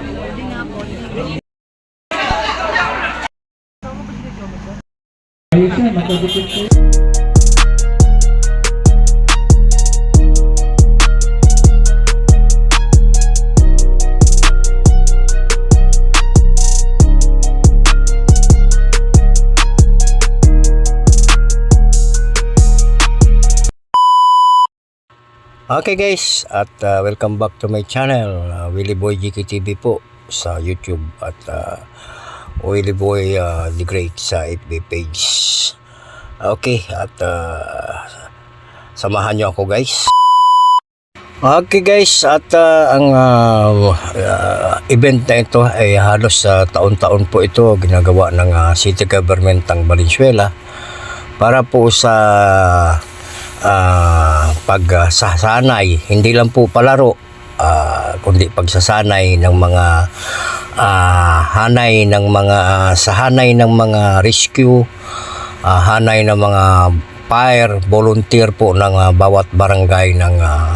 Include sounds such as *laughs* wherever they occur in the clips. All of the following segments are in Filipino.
Hindi nga po. Hindi. Ayos yan, matadikit Okay guys, at uh, welcome back to my channel, uh, Willie Boy GKTV po sa YouTube at uh, Willie Boy uh, The Great sa FB page. Okay, at uh, samahan nyo ako guys. Okay guys, at uh, ang uh, uh, event na ito ay halos sa taon-taon po ito ginagawa ng uh, city government ng Valenzuela para po sa ah, pagsasanay, hindi lang po palaro, ah, kundi pagsasanay ng mga ah, hanay ng mga sa hanay ng mga rescue, ah, hanay ng mga fire volunteer po ng ah, bawat barangay ng ah,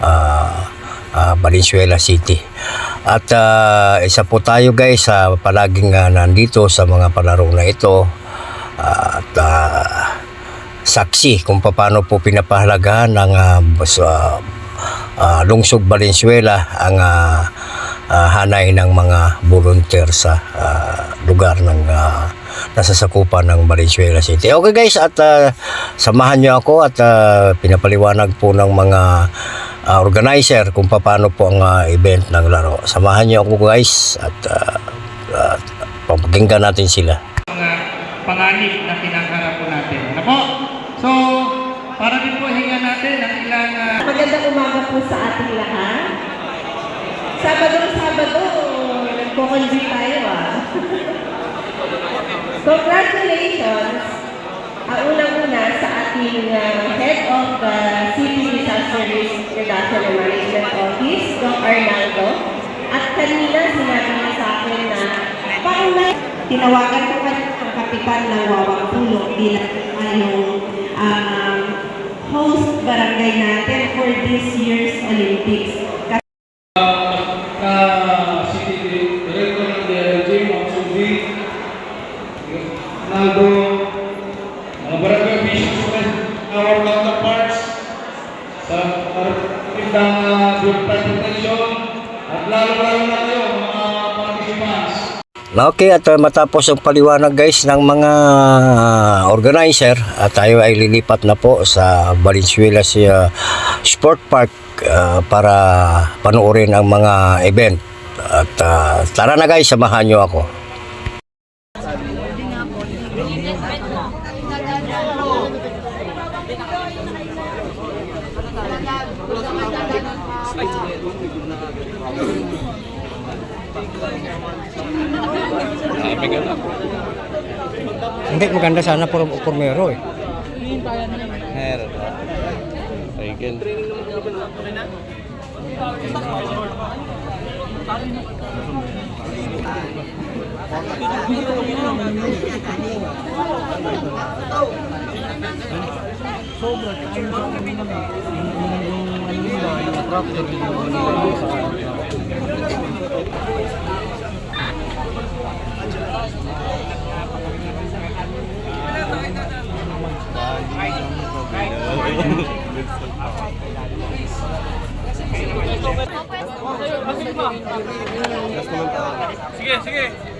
ah, ah, Valenzuela City. At ah, isa po tayo guys sa palaging ah, nandito sa mga palaro na ito. at ah, saksi kung paano po pinapahalagahan ng uh, sa ah, lungsog Valenzuela ang ah, ah, hanay ng mga volunteer sa ah, lugar ng ah, nasasakupan ng Valenzuela City. Okay guys, at ah, samahan niyo ako at ah, pinapaliwanag po ng mga ah, organizer kung paano po ang ah, event ng laro. Samahan niyo ako guys at uh, papakinggan natin sila. mga panganib na kinakaharap po natin. Ano po? So, para din po hinga natin ang ilang ah, Magandang umaga po sa ating lahat. Sabado-Sabado, nagko-convene tayo ah. Congratulations! Ang unang-una sa ating ah, Head of the City Disaster Risk Reduction and Management Office, Dr. Arnaldo. At kanina sinabi niya sa akin na paunay, tinawagan ko kanina ang kapitan ng Wawang Pulo bilang um, host barangay natin for this year's Olympics. uh, Naldo, mga barangay officials, our counterparts, sa pagpindang uh, group protection, at lalo-lalo na kayo, mga participants. Okay, at uh, matapos ang paliwanag guys ng mga organizer, at tayo ay lilipat na po sa Valenzuela uh, Sport Park uh, para panoorin ang mga event. At uh, tara na guys, samahan nyo ako. Hindi nga po. Hindi. Hindi, maganda sana por pormero eh. Sobra. Yung prop na Sige, sige.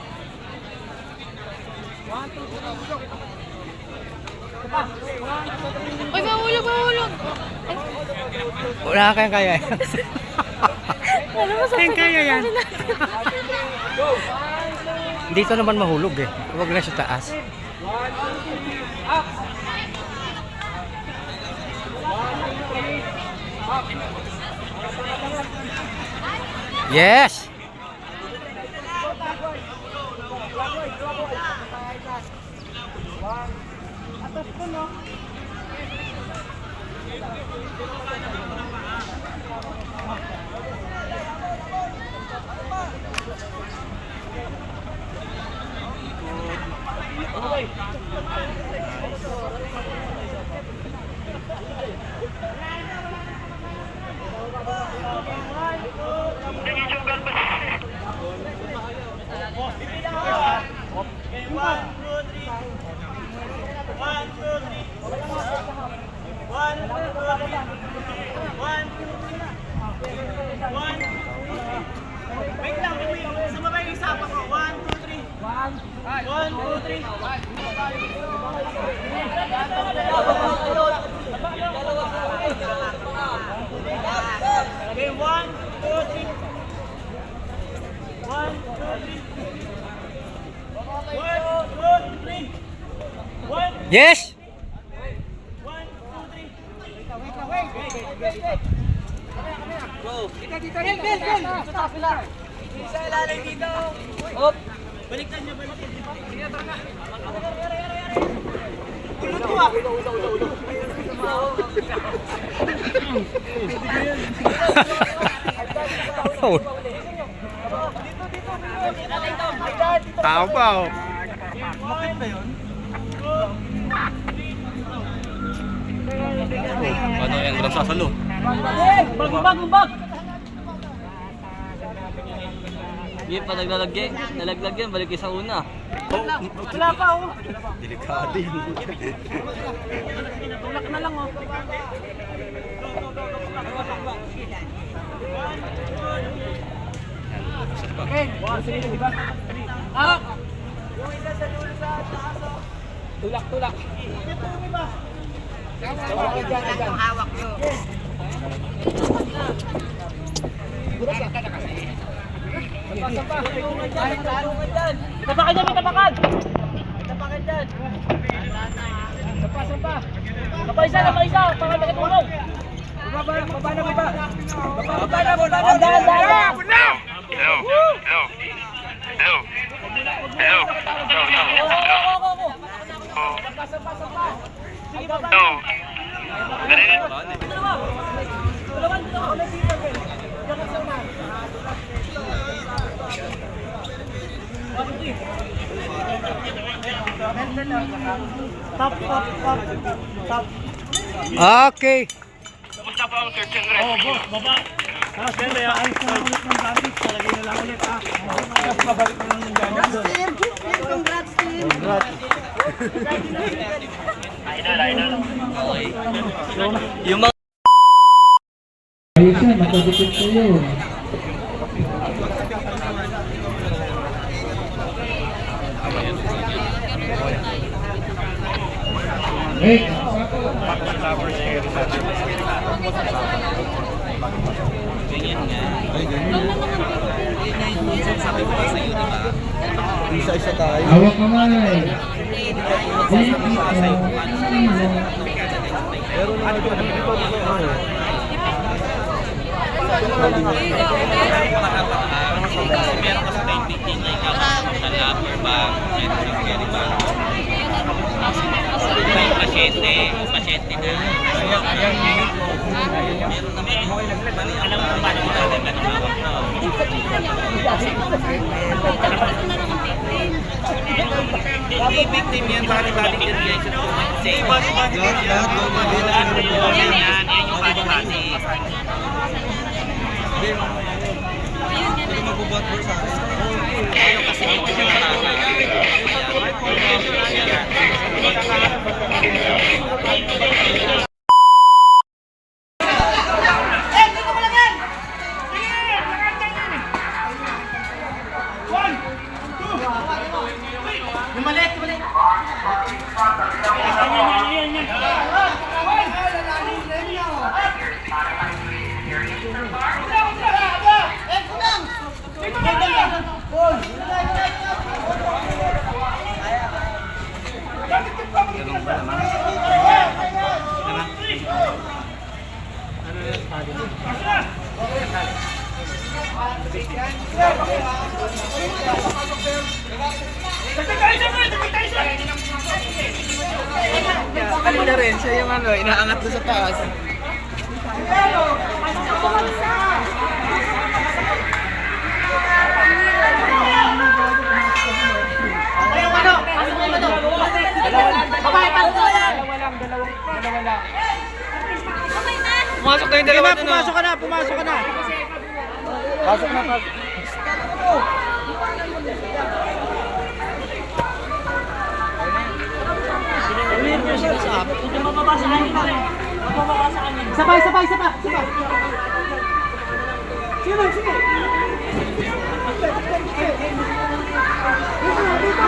Uy, mahulog, mahulog. Wala kayong kaya. Ano mo sa kaya yan. Dito naman mahulog eh. Huwag na sa taas. Yes! no Yes. One, two, three. Wait, wait, wait. Wait, wait, wait. Go. Kita dito. Bill, Bill, Bill. Sa taas, Bill. Isa lalay dito. Hop. Baliktad niyo, baliktad niyo. Sige, tara na. Ulo to ah. Ulo, ulo, ulo, ulo. Tao pa oh. Makit ba yun? Ano yan? Walang sasalo. Bag, bag, bag! Hindi pa naglalagay. Nalaglag yan, balik sa una. Wala pa oh. Delikado yun. Tulak na lang oh. Okay, sige na, di ba? Up! Yung isa sa dulo sa taas oh. Tulak, tulak. Hawak nyo. Hawak nyo. Tapakan dyan, may tapakan! Tapakan dyan! Tapasan pa! Tapa isa, tapa isa! Para nakatulong! Baba na, baba na, baba! Baba na, baba na! Dahan, dahan! Hello! Hello! Hello! Hello! Hello! Hello! Tapasan pa, sampa! Sige, baba! Hello! Dalawan, dalawan! Top, top, top, top. Okay. Kamusta po ang search and rescue? Oh, boss, baba. Tapos yan, may ayos na lang ulit ng gamit. Talagay na lang ulit, ha? Tapos babalik na lang ng gamit. Congrats, team! Congrats, team! Congrats. Okay. Yung mga... Ayos na, nakadikit kayo. Hey. Ganyan nga. Ay, ganyan. Sabi ko sa iyo, di ba? Isa-isa tayo. Hawak ka nga eh. Pero ano ko, hindi pa machete, machete na. Ayan, ayan, Meron na may, mali, alam mo paano mo natin ka ng hawak na. Oh. Hindi victim yan, body-body litigation. Say body-body litigation. Lahat, Yan, yan, yung body-body. Hindi, magubuhat. Pumasok na yung dalawa doon. Pumasok ka na, pumasok ka na. Pasok na, pasok. Sabay, sabay, sabay, sabay. Sige, sige. Baka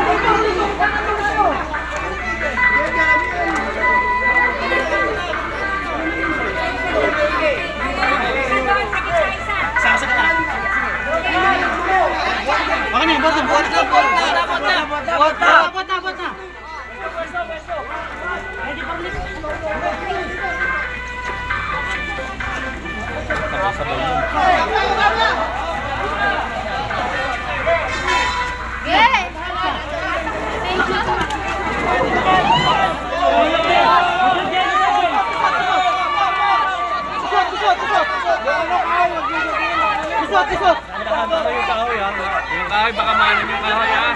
kahoy, baka maanam yung kahoy ah.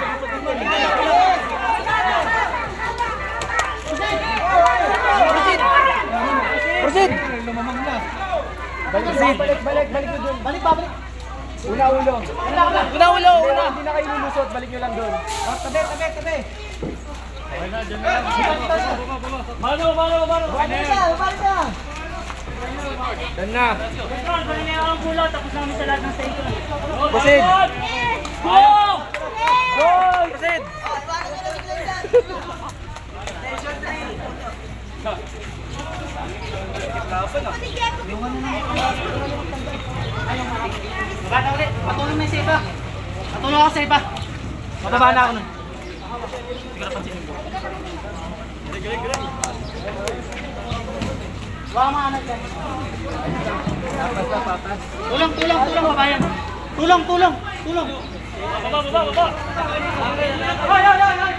Proceed. Balik, balik, balik, balik nyo dun. Balik, babalik. Una ulo. Una ulo, una. Hindi na kayo lulusot, balik nyo lang dun. Oh, tabi, tabi, tabi. Mano, mano, mano. Balik na, balik na. Dan na. Proceed. Go! Go! Proceed. Bata ulit. Patulong na sa iba. Patulong ako sa iba. Mababa na ako nun. Baka maanag ka. Tulong, tulong, tulong, babayan. Tulong, tulong, tulong. 走吧走吧走吧！要要要！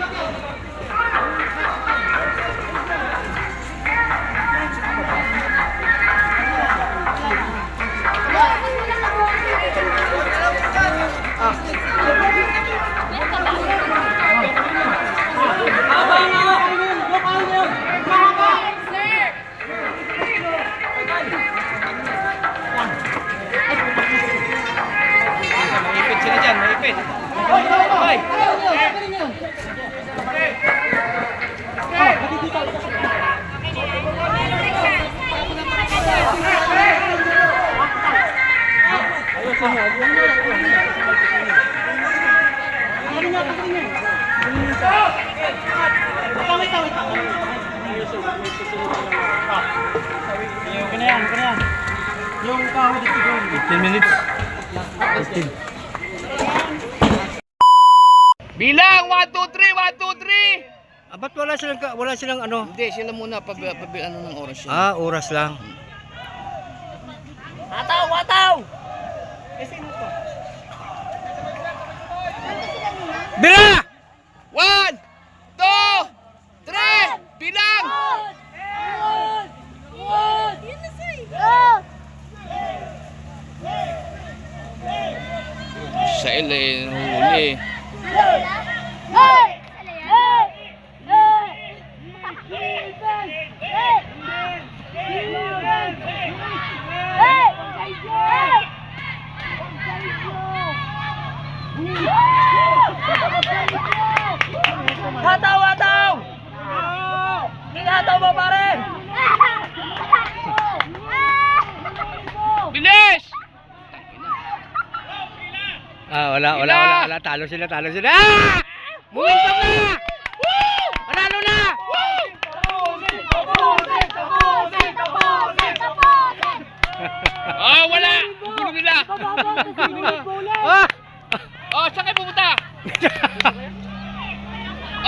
Okay na yan, okay na yan. Yung kahoy dito doon. 15 minutes. 15. Bilang! 1, 2, 3, 1, 2, 3! Ah, ba't wala silang, wala silang ano? Hindi, sila muna pag, pag ano ng oras yun. Ah, oras lang. Ataw! Ataw! Bila! 1, 2, 3! Bilang! Sa eh, huli. Ataw! Wala, wala, wala, wala. Talo sila, talo sila. Ah! Momentum na! Panalo na! Ah, wala! Gulo nila! Ah! Oh, saan kayo pupunta?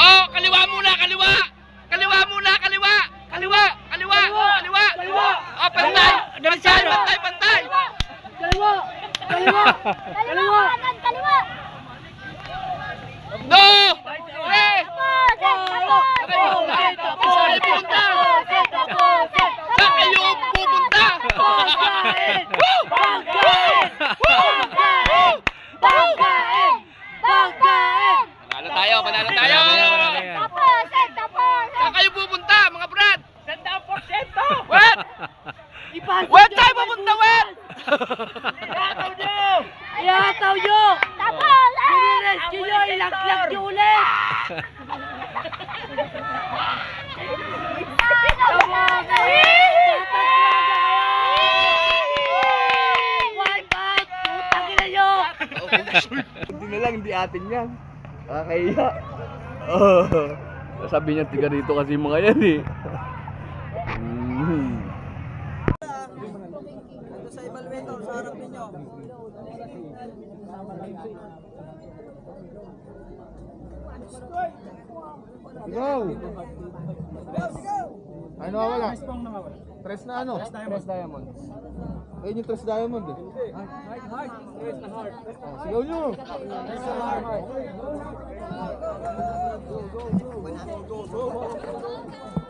oh, kaliwa muna, kaliwa! Kaliwa muna, kaliwa! Kaliwa! Kaliwa! Kaliwa! Kaliwa! Oh, pantay! Pantay, pantay, pantay! Kaliwa! Kaliwa! Kaliwa! *laughs* Kaliwa! Wen tayo pupunta, Wen! Yataw nyo! Yataw nyo! Tapos! Diniris nyo nyo, ilaglag nyo ulit! Tapos! Hindi na lang, hindi atin yan. Nakakaya. Oh. Ah. Sabi niya, tiga dito kasi mga yan eh. sa evaluator sa harap ninyo. Go! Ano wala? Tres na ano? Tres diamonds. Ayun yung tres diamond eh. Oh, heart, heart. Tres na heart. Sigaw nyo! Tres na heart. Go, go, go! Go, go, go!